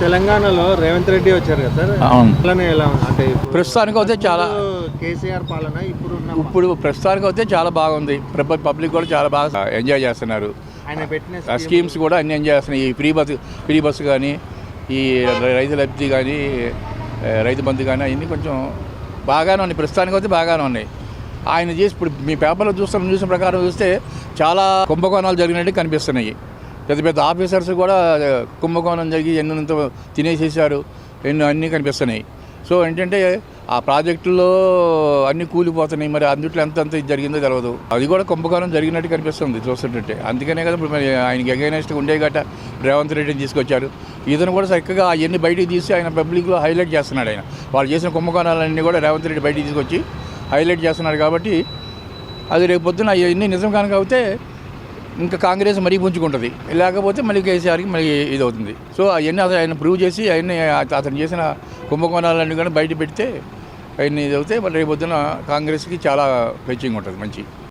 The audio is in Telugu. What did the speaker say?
తెలంగాణలో రేవంత్ రెడ్డి వచ్చారు కదా సార్? అవును. అలానే ఎలా ఉంది? అంటే ఇప్పుడు ప్రస్తుతానికి అయితే చాలా కేసీఆర్ పాలన ఇప్పుడు ఉన్న ఇప్పుడు ప్రస్తుతానికి అయితే చాలా బాగుంది. ప్రప- పబ్లిక్ కూడా చాలా బాగా ఎంజాయ్ చేస్తున్నారు. ఆయన పెట్టిన ఆ స్కీమ్స్ కూడా అన్ని ఎంజాయ్ చేస్తున్నాయి. ఈ ఫ్రీ బస్ ఫ్రీ బస్సు కానీ ఈ రైతు లబ్ధి కానీ ఆ, రైతు బంధు కానీ అవన్నీ కొంచెం బాగానే ఉన్నాయి. ప్రస్తుతానికి అయితే బాగానే ఉన్నాయి. ఆయన చేసి ఇప్పుడు మీ పేపర్లో చూస్తున్న చూసిన ప్రకారం చూస్తే చాలా కుంభకోణాలు జరిగినట్టు కనిపిస్తున్నాయి. పెద్ద పెద్ద ఆఫీసర్స్ కూడా కుంభకోణం జరిగి ఎన్నంత తినేసేసారు ఎన్నో అన్నీ కనిపిస్తున్నాయి. సో ఏంటంటే ఆ ప్రాజెక్టులో అన్ని కూలిపోతున్నాయి. మరి అందుట్లో ఎంత ఇది జరిగిందో తెలియదు అది కూడా కుంభకోణం జరిగినట్టు కనిపిస్తుంది చూస్తుంటే. అందుకనే కదా ఇప్పుడు మరి ఆయనకి అగైనెస్ట్ ఉండే గట రేవంత్ రెడ్డిని తీసుకొచ్చారు. ఇతను కూడా చక్కగా అవన్నీ బయటికి తీసి ఆయన పబ్లిక్లో హైలైట్ చేస్తున్నాడు ఆయన. వాళ్ళు చేసిన కుంభకోణాలన్నీ కూడా రేవంత్ రెడ్డి బయటికి తీసుకొచ్చి హైలైట్ చేస్తున్నాడు కాబట్టి అది రేపు పొద్దున అవన్నీ నిజం కనుక అవుతే ఇంకా కాంగ్రెస్ మరీ పుంజుకుంటుంది. లేకపోతే మళ్ళీ కేసీఆర్కి మళ్ళీ ఇది అవుతుంది సో అవన్నీ అతను ఆయన ప్రూవ్ చేసి అవన్నీ అతను చేసిన కుంభకోణాలన్నీ కూడా బయట పెడితే అవన్నీ ఇది అవుతే మళ్ళీ రేపు పొద్దున కాంగ్రెస్కి చాలా ఫెచ్చింగ్ ఉంటుంది మంచి.